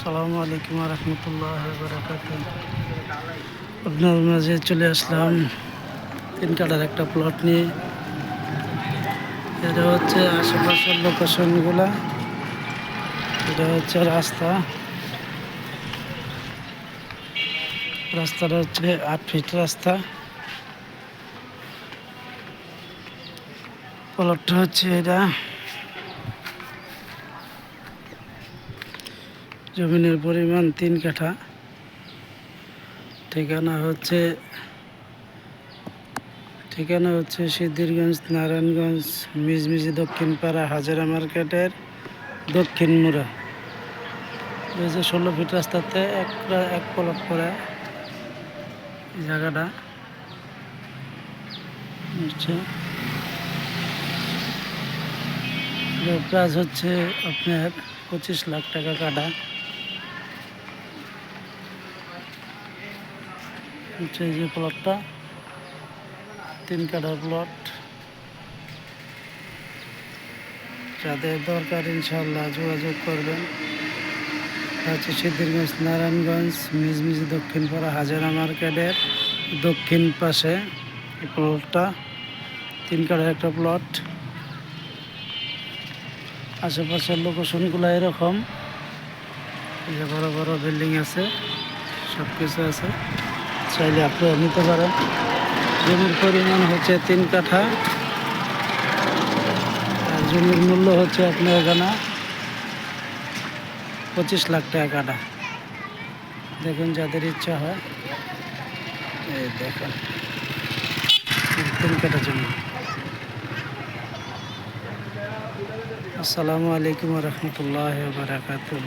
আসসালামু আলাইকুম রহমতুল্লাহ বারাকাত আপনার মাঝে চলে আসলাম তিন কাটার একটা প্লট নিয়ে। এটা হচ্ছে আশেপাশের লোকেশনগুলা এটা হচ্ছে রাস্তা। রাস্তাটা হচ্ছে আট ফিট রাস্তা। প্লটটা হচ্ছে এটা। জমিনের পরিমাণ তিন কাঠা। ঠিকানা হচ্ছে ঠিকানা হচ্ছে সিদ্ধিরগঞ্জ, নারায়ণগঞ্জ, মিজমিজি দক্ষিণ পাড়া হাজারা মার্কেটের দক্ষিণ মুড়া। এই যে ষোলো ফিট রাস্তাতে এক এক পলট করে জায়গাটা। হচ্ছে। প্রাইস হচ্ছে আপনার পঁচিশ লাখ টাকা কাটা হচ্ছে যে প্লটটা তিন কাঠার প্লট যাদের দরকার ইনশাল্লাহ যোগাযোগ করবেন। হচ্ছে সিদ্ধিরগঞ্জ, নারায়ণগঞ্জ, মিজমিজি দক্ষিণ পাড়া হাজারা মার্কেটের দক্ষিণ পাশে প্লটটা তিন কাঠার একটা প্লট আশেপাশের লোকেশনগুলো এরকম। বড় বড় বিল্ডিং আছে সব কিছু আছে। চাইলে আপনারা নিতে পারেন। জমির পরিমাণ হচ্ছে তিন কাঠা। আর জমির মূল্য হচ্ছে আপনার এখানে পঁচিশ লাখ টাকা কাটা দেখুন যাদের ইচ্ছা হয়। এই দেখুন। তিন কাঠা জমি। আসসালামু আলাইকুম রহমতুল্লাহ বারাকাতুহ।